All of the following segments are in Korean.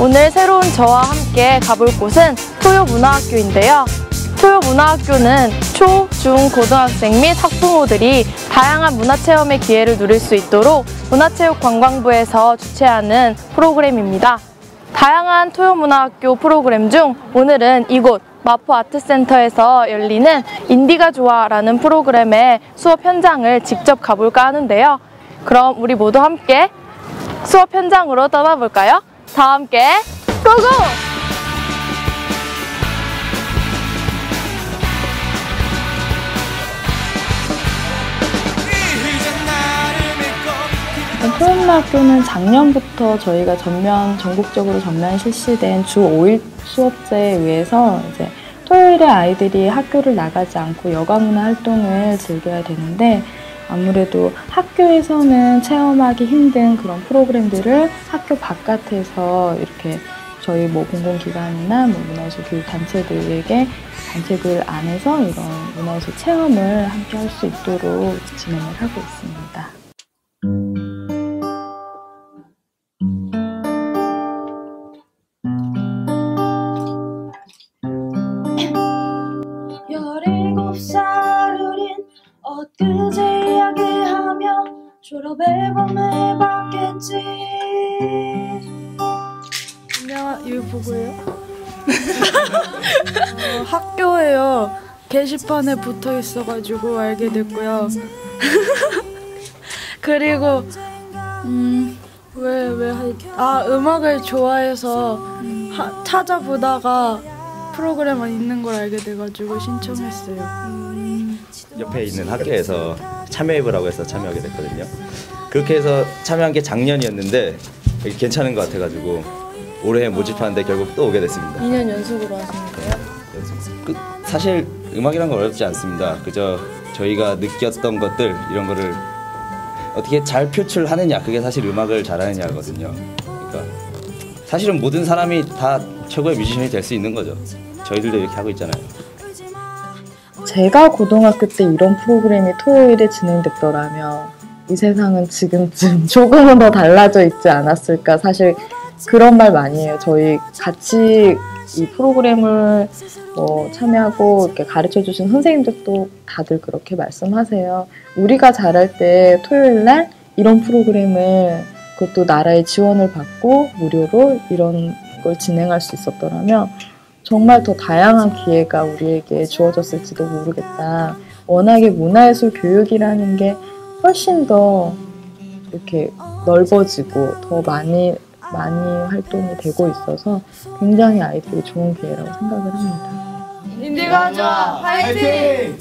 오늘 새로운 저와 함께 가볼 곳은 토요문화학교인데요. 토요문화학교는 초, 중, 고등학생 및 학부모들이 다양한 문화체험의 기회를 누릴 수 있도록 문화체육관광부에서 주최하는 프로그램입니다. 다양한 토요문화학교 프로그램 중 오늘은 이곳 마포 아트센터에서 열리는 인디가 좋아라는 프로그램의 수업 현장을 직접 가볼까 하는데요. 그럼 우리 모두 함께 수업 현장으로 떠나볼까요? 다 함께 고고! 토요문학교는 작년부터 저희가 전면 전국적으로 전면 실시된 주 5일 수업제에 의해서 이제 토요일에 아이들이 학교를 나가지 않고 여가문화 활동을 즐겨야 되는데 아무래도 학교에서는 체험하기 힘든 그런 프로그램들을 학교 바깥에서 이렇게 저희 뭐 공공기관이나 뭐 문화예술 교육 단체들에게 단체들 안에서 이런 문화예술 체험을 함께 할 수 있도록 진행을 하고 있습니다. 이야기하며 졸업 앨범을 봤겠지 안녕, 이거 보고요. 어, 학교에요. 게시판에 붙어 있어가지고 알게 됐고요. 그리고 음 왜 왜 아 음악을 좋아해서 하- 찾아보다가 프로그램 있는 걸 알게 돼가지고 신청했어요. 옆에 있는 학교에서 참여해보라고 해서 참여하게 됐거든요. 그렇게 해서 참여한 게 작년이었는데 괜찮은 것 같아가지고 올해 모집하는데 결국 또 오게 됐습니다. 2년 연속으로 하시는 거예요? 그, 사실 음악이란 건 어렵지 않습니다. 그저 저희가 느꼈던 것들 이런 거를 어떻게 잘 표출하느냐 그게 사실 음악을 잘하느냐거든요. 그러니까 사실은 모든 사람이 다 최고의 뮤지션이 될 수 있는 거죠. 저희들도 이렇게 하고 있잖아요. 제가 고등학교 때 이런 프로그램이 토요일에 진행됐더라면 이 세상은 지금쯤 조금은 더 달라져 있지 않았을까. 사실 그런 말 많이 해요. 저희 같이 이 프로그램을 뭐 참여하고 이렇게 가르쳐 주신 선생님들도 다들 그렇게 말씀하세요. 우리가 잘할 때 토요일 날 이런 프로그램을 그것도 나라의 지원을 받고 무료로 이런 걸 진행할 수 있었더라면 정말 더 다양한 기회가 우리에게 주어졌을지도 모르겠다. 워낙에 문화예술 교육이라는 게 훨씬 더 이렇게 넓어지고 더 많이 많이 활동이 되고 있어서 굉장히 아이들이 좋은 기회라고 생각을 합니다. 인디가 좋아! 화이팅!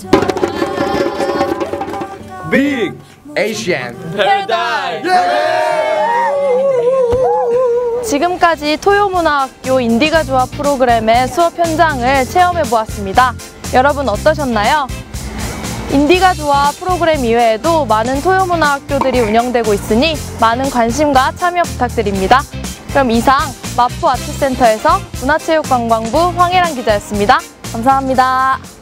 Big Asian 지금까지 토요문화학교 인디가 좋아 프로그램의 수업 현장을 체험해 보았습니다. 여러분 어떠셨나요? 인디가 좋아 프로그램 이외에도 많은 토요문화학교들이 운영되고 있으니 많은 관심과 참여 부탁드립니다. 그럼 이상 마포 아트센터에서 문화체육관광부 황혜란 기자였습니다. 감사합니다.